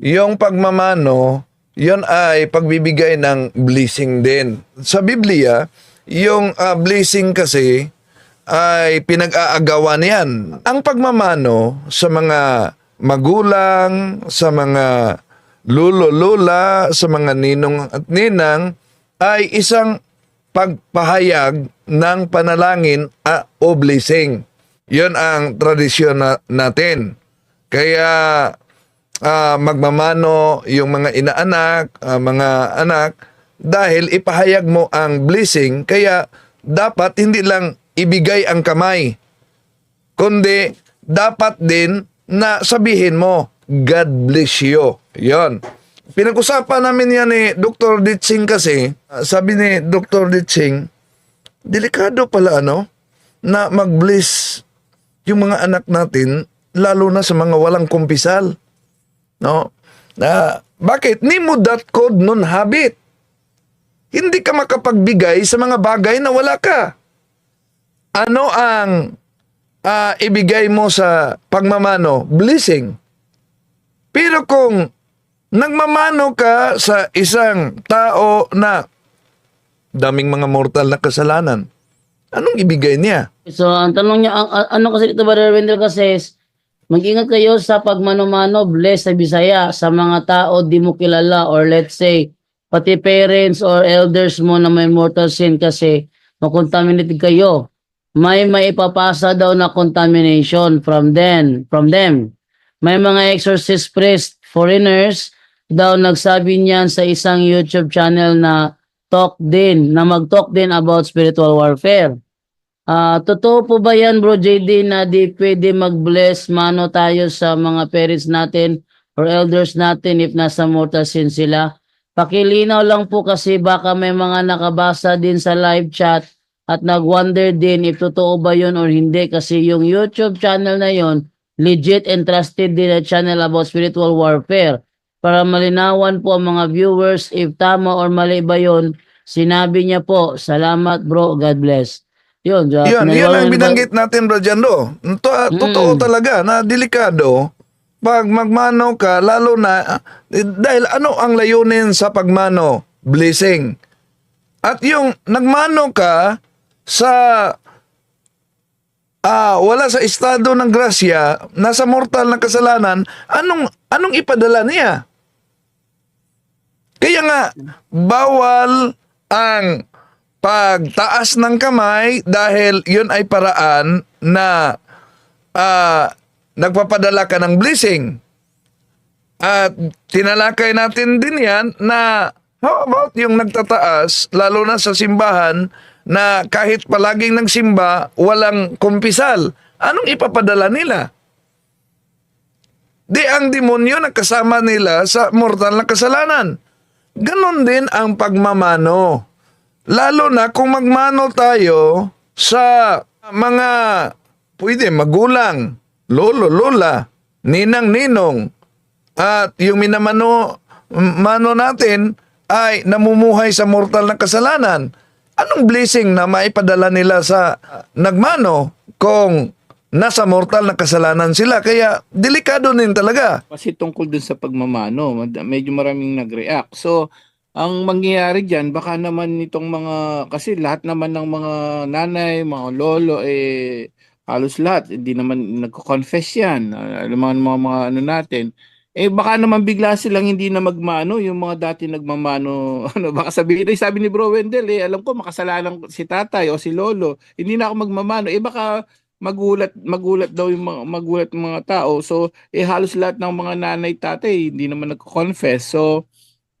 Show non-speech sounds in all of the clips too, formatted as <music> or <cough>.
yung pagmamano, yun ay pagbibigay ng blessing din. Sa Biblia, yung ah, blessing kasi ay pinag-aagawan yan. Ang pagmamano sa mga magulang, sa mga lulo-lula, sa mga ninong at ninang, ay isang pagpahayag ng panalangin ah, o blessing. Yun ang tradisyon na, natin. Kaya ah, magmamano yung mga inaanak, ah, mga anak, dahil ipahayag mo ang blessing, kaya dapat hindi lang ibigay ang kamay, kundi dapat din na sabihin mo, God bless you. Yon. Pinag-usapan namin yan ni Dr. Ditsing kasi, ah, sabi ni Dr. Ditsing, delikado pala ano, na mag-bless yung mga anak natin, lalo na sa mga walang kumpisal. No? Na bakit? Ni mo that code nun habit. Hindi ka makapagbigay sa mga bagay na wala ka. Ano ang ah, ibigay mo sa pagmamano? Blessing. Pero kung nagmamano ka sa isang tao na daming mga mortal na kasalanan, anong ibigay niya? So, ang tanong niya, ano kasi dito, Brother Wendell, kasi mag-ingat kayo sa pagmano-mano, bless sa Bisaya, sa mga tao di mo kilala, or let's say, pati parents or elders mo na may mortal sin kasi makontaminated kayo. May maipapasa daw na contamination from them, from them. May mga exorcist priest, foreigners, daw nagsabi niyan sa isang YouTube channel na talk din, na mag-talk din about spiritual warfare. Ah, totoo po ba yan bro JD na di pwede mag-bless mano tayo sa mga parents natin or elders natin if nasa mortal sin sila? Pakilinaw lang po kasi baka may mga nakabasa din sa live chat at nag-wonder din if totoo ba yun or hindi kasi yung YouTube channel na yon legit and trusted din na channel about spiritual warfare. Para malinawan po ang mga viewers if tama or mali ba yun, sinabi niya po, salamat bro, God bless. Yun, ja- Yun, yun ang binanggit natin, Rajando. To- Totoo Mm. talaga na delikado pag magmano ka, lalo na, eh, dahil ano ang layunin sa pagmano? Blessing. At yung nagmano ka sa ah wala sa estado ng grasya, nasa mortal na kasalanan, anong anong ipadala niya? Kaya nga, bawal ang pagtaas ng kamay dahil yun ay paraan na ah, nagpapadala ka ng blessing. At tinalakay natin din yan na how about yung nagtataas, lalo na sa simbahan, na kahit palaging nagsimba, walang kumpisal. Anong ipapadala nila? Di ang demonyo na kasama nila sa mortal na kasalanan. Ganon din ang pagmamano. Lalo na kung magmano tayo sa mga pwede magulang, lolo, lola, ninang, ninong, at yung minamano mano natin ay namumuhay sa mortal na kasalanan. Anong blessing na maipadala nila sa nagmano kung nasa mortal na kasalanan sila? Kaya delikado din talaga. Kasi tungkol dun sa pagmamano, medyo maraming nag-react. So, ang mangyayari dyan, baka naman itong mga, kasi lahat naman ng mga nanay, mga lolo, eh, halos lahat, hindi naman nagko-confess yan. Alam mo mga, mga ano natin. Eh, baka naman bigla silang hindi na magmano, yung mga dati nagmamano, <laughs> ano, baka sabihin, eh, sabi ni Bro Wendell, eh, alam ko makasalanan si tatay o si lolo, hindi na ako magmamano. Eh, baka magulat, magulat daw yung mga, magulat mga tao. So, eh halos lahat ng mga nanay tatay hindi naman nagko-confess. So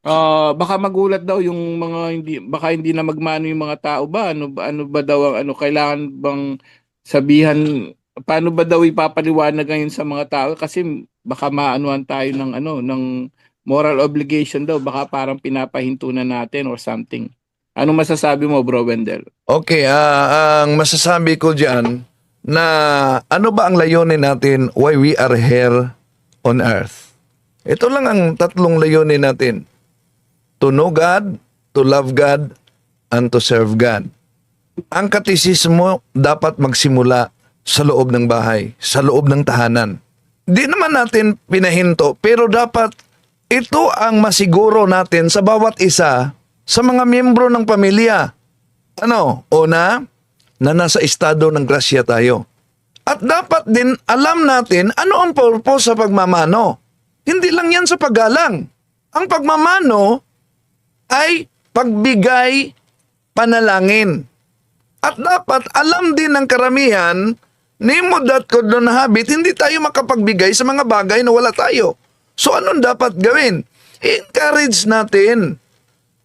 ah baka magulat daw yung mga hindi baka hindi na magmano yung mga tao ba? Ano ba ano ba daw ang ano kailangan bang sabihan paano ba daw ipapaliwanag ngayon sa mga tao kasi baka maanuhan tayo ng ano ng moral obligation daw baka parang pinapahinto na natin or something. Anong masasabi mo, Bro Wendell? Okay, ah, ang masasabi ko dyan na ano ba ang layunin natin why we are here on earth? Ito lang ang tatlong layunin natin. To know God, to love God, and to serve God. Ang katisismo dapat magsimula sa loob ng bahay, sa loob ng tahanan. Di naman natin pinahinto, pero dapat ito ang masiguro natin sa bawat isa sa mga miyembro ng pamilya. Ano? Una, na nasa estado ng grasya tayo. At dapat din alam natin ano ang purpose sa pagmamano. Hindi lang yan sa paggalang. Ang pagmamano ay pagbigay panalangin. At dapat alam din ng karamihan ni Mudat Kodon Habit, hindi tayo makapagbigay sa mga bagay na wala tayo. So anong dapat gawin? Encourage natin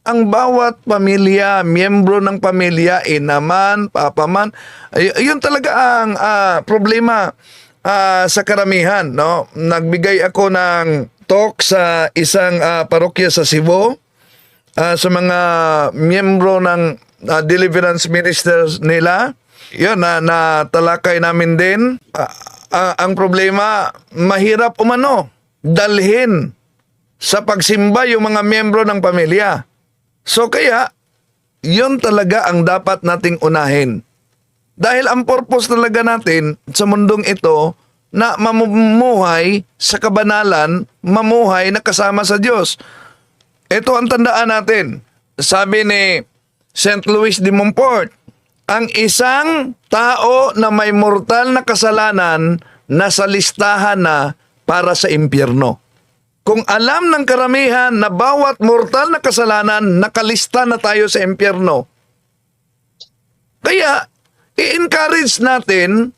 ang bawat pamilya, miyembro ng pamilya, inaman, papaman. Ay, yun talaga ang ah, problema ah, sa karamihan. No? Nagbigay ako ng talk sa isang ah, parokya sa Cebu ah, sa mga miyembro ng ah, deliverance ministers nila. Yun, na natalakay namin din. Ah, ah, ang problema, mahirap umano dalhin sa pagsimba yung mga miyembro ng pamilya. So kaya, yun talaga ang dapat nating unahin. Dahil ang purpose talaga natin sa mundong ito na mamumuhay sa kabanalan, mamuhay na kasama sa Diyos. Ito ang tandaan natin. Sabi ni St. Louis de Montfort, ang isang tao na may mortal na kasalanan nasa listahan na para sa impyerno. Kung alam ng karamihan na bawat mortal na kasalanan nakalista na tayo sa impyerno, kaya i-encourage natin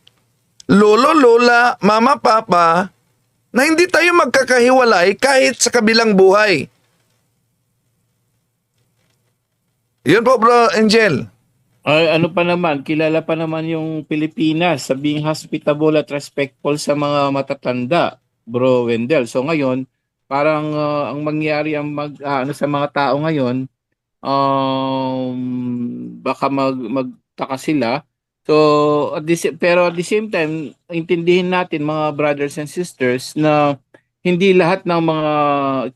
lolo, lola, mama, papa na hindi tayo magkakahiwalay kahit sa kabilang buhay. Yun po bro Angel. Ay, ano pa naman, kilala pa naman yung Pilipinas sa being hospitable at respectful sa mga matatanda, bro Wendell. So ngayon, parang ah, ang mangyari ang mag ah, ano sa mga tao ngayon, um baka mag magtaka sila. So at the, pero at the same time, intindihin natin mga brothers and sisters na hindi lahat ng mga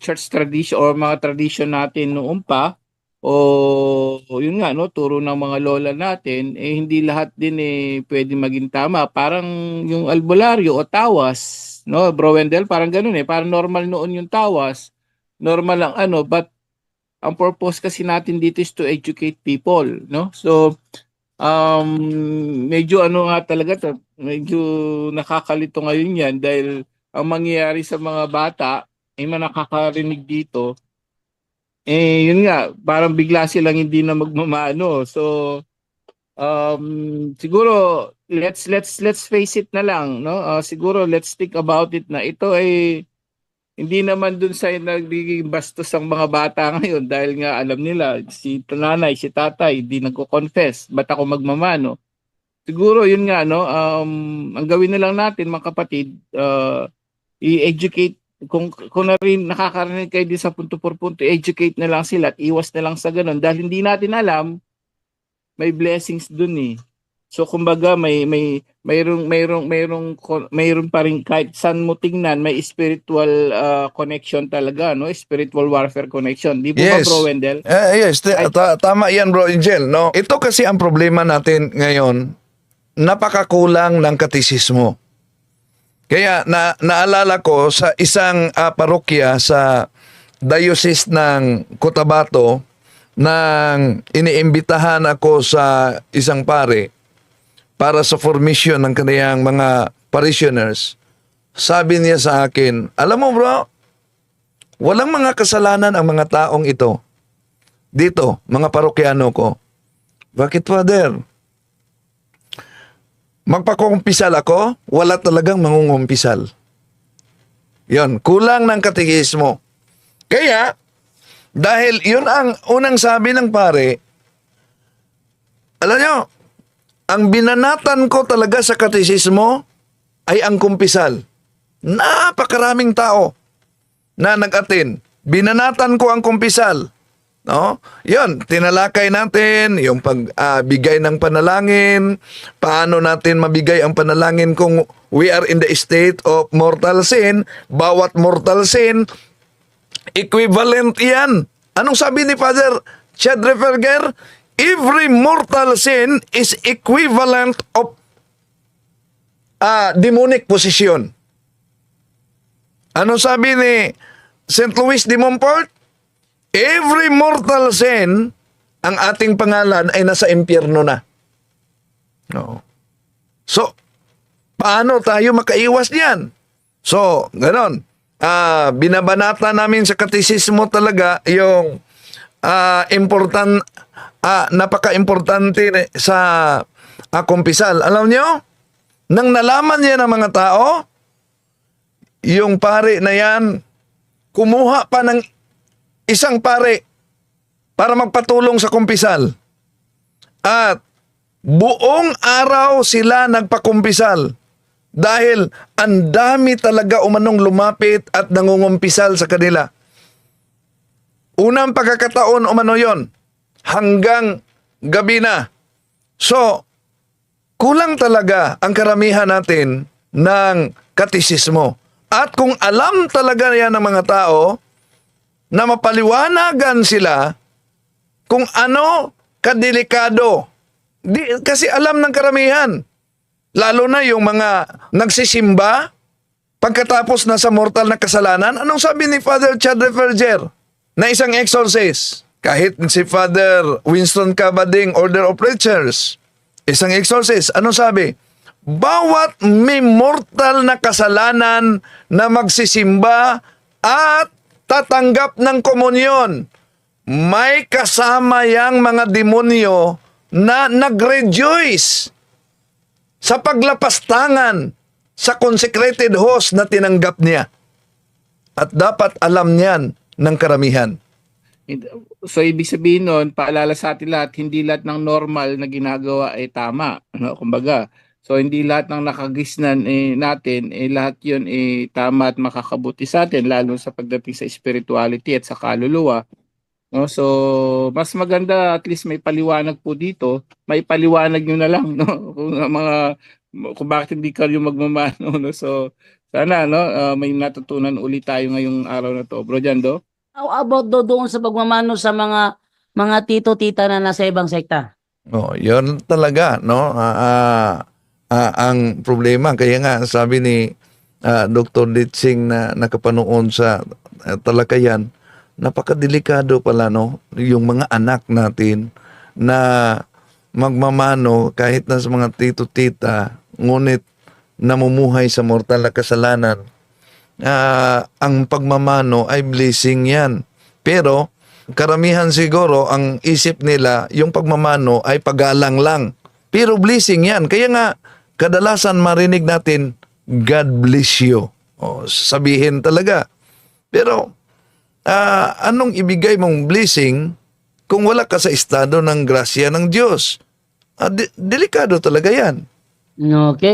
church tradition or mga tradition natin noon pa o yun nga no turo ng mga lola natin eh hindi lahat din eh pwede maging tama. Parang yung albularyo o tawas no bro Wendell parang ganun eh. Parang normal noon yung tawas normal lang ano but ang purpose kasi natin dito is to educate people no? So um medyo ano nga talaga to medyo nakakalito ngayon yan dahil ang mangyayari sa mga bata ay mga nakakarinig dito eh yun nga parang bigla silang hindi na magmamano so um siguro let's let's let's face it na lang no? Ah, siguro let's think about it na ito ay hindi naman dun sa nagiging bastos ang mga bata <laughs> ngayon dahil nga alam nila si nanay si tatay hindi nagko-confess. Ba't ako magmamano siguro yun nga no? Um ang gawin na lang natin mga kapatid uh, i-educate kung kung na rin nakakarinig kayo din sa punto por punto, educate na lang sila at iwas na lang sa ganun dahil hindi natin alam may blessings dun eh. So kumbaga may may mayroong mayroong mayroong mayroong pa rin kahit saan mo tingnan may spiritual uh, connection talaga no spiritual warfare connection di po ba Yes. bro Wendell Eh, yes, t- ta- tama yan bro Angel. No? Ito kasi ang problema natin ngayon, napakakulang ng katisismo. Kaya na naalala ko sa isang ah, parokya sa diocese ng Cotabato nang iniimbitahan ako sa isang pare para sa formation ng kaniyang mga parishioners. Sabi niya sa akin, alam mo bro, walang mga kasalanan ang mga taong ito dito, mga parokyano ko. Bakit, Father? Magpakumpisal ako, wala talagang mangungumpisal. Yon, kulang ng katekismo. Kaya, dahil yun ang unang sabi ng pare, alam nyo, ang binanatan ko talaga sa katekismo ay ang kumpisal. Napakaraming tao na nag-atin. Binanatan ko ang kumpisal. No? 'Yon, tinalakay natin yung pagbigay ng panalangin, paano natin mabigay ang panalangin kung we are in the state of mortal sin, bawat mortal sin equivalent 'yan. Anong sabi ni Father Chad Referger? Every mortal sin is equivalent of ah demonic possession. Anong sabi ni St. Louis de Montfort, every mortal sin, ang ating pangalan ay nasa impyerno na. No. So, paano tayo makaiwas niyan? So, ganon. Ah, binabanata namin sa katisismo talaga yung ah, important ah, napaka-importante sa ah, kumpisal. Alam nyo? Nang nalaman niya ng mga tao, yung pare na yan, kumuha pa ng isang pare para magpatulong sa kumpisal. At buong araw sila nagpakumpisal dahil ang dami talaga umanong lumapit at nangungumpisal sa kanila. Unang pagkakataon umano yon hanggang gabi na. So, kulang talaga ang karamihan natin ng katisismo. At kung alam talaga yan ng mga tao na mapaliwanagan sila kung ano kadelikado. Di, kasi alam ng karamihan. Lalo na yung mga nagsisimba pagkatapos na sa mortal na kasalanan. Anong sabi ni Father Chad Referger na isang exorcist? Kahit si Father Winston Cabading Order of Preachers, isang exorcist, anong sabi? Bawat may mortal na kasalanan na magsisimba at tatanggap ng komunyon, may kasama yang mga demonyo na nag-rejoice sa paglapastangan sa consecrated host na tinanggap niya. At dapat alam niyan ng karamihan. So, ibig sabihin nun, paalala sa atin lahat, hindi lahat ng normal na ginagawa ay tama. Ano? Kumbaga, so hindi lahat ng nakagisnan eh, natin, eh, lahat yun eh, tama at makakabuti sa atin, lalo sa pagdating sa spirituality at sa kaluluwa. No? So, mas maganda at least may paliwanag po dito. May paliwanag nyo na lang <laughs> no? kung mga kung bakit hindi kayo magmamano no. So, sana no ah, may natutunan ulit tayo ngayong araw na to. Bro Jando? How about do doon sa pagmamano sa mga mga tito-tita na nasa ibang sekta? Oh, 'yon talaga, no? Ah, ah, ah, ang problema kaya nga sabi ni ah, Dr. Ditsing na nakapanoon sa ah, talakayan, napakadelikado pala no yung mga anak natin na magmamano kahit na sa mga tito-tita ngunit namumuhay sa mortal na kasalanan ah, ang pagmamano ay blessing yan. Pero, karamihan siguro, ang isip nila, yung pagmamano ay pagalang lang. Pero blessing yan. Kaya nga, kadalasan marinig natin, God bless you. O, sabihin talaga. Pero, ah, anong ibigay mong blessing kung wala ka sa estado ng grasya ng Diyos? Ah, di- delikado talaga yan. Okay?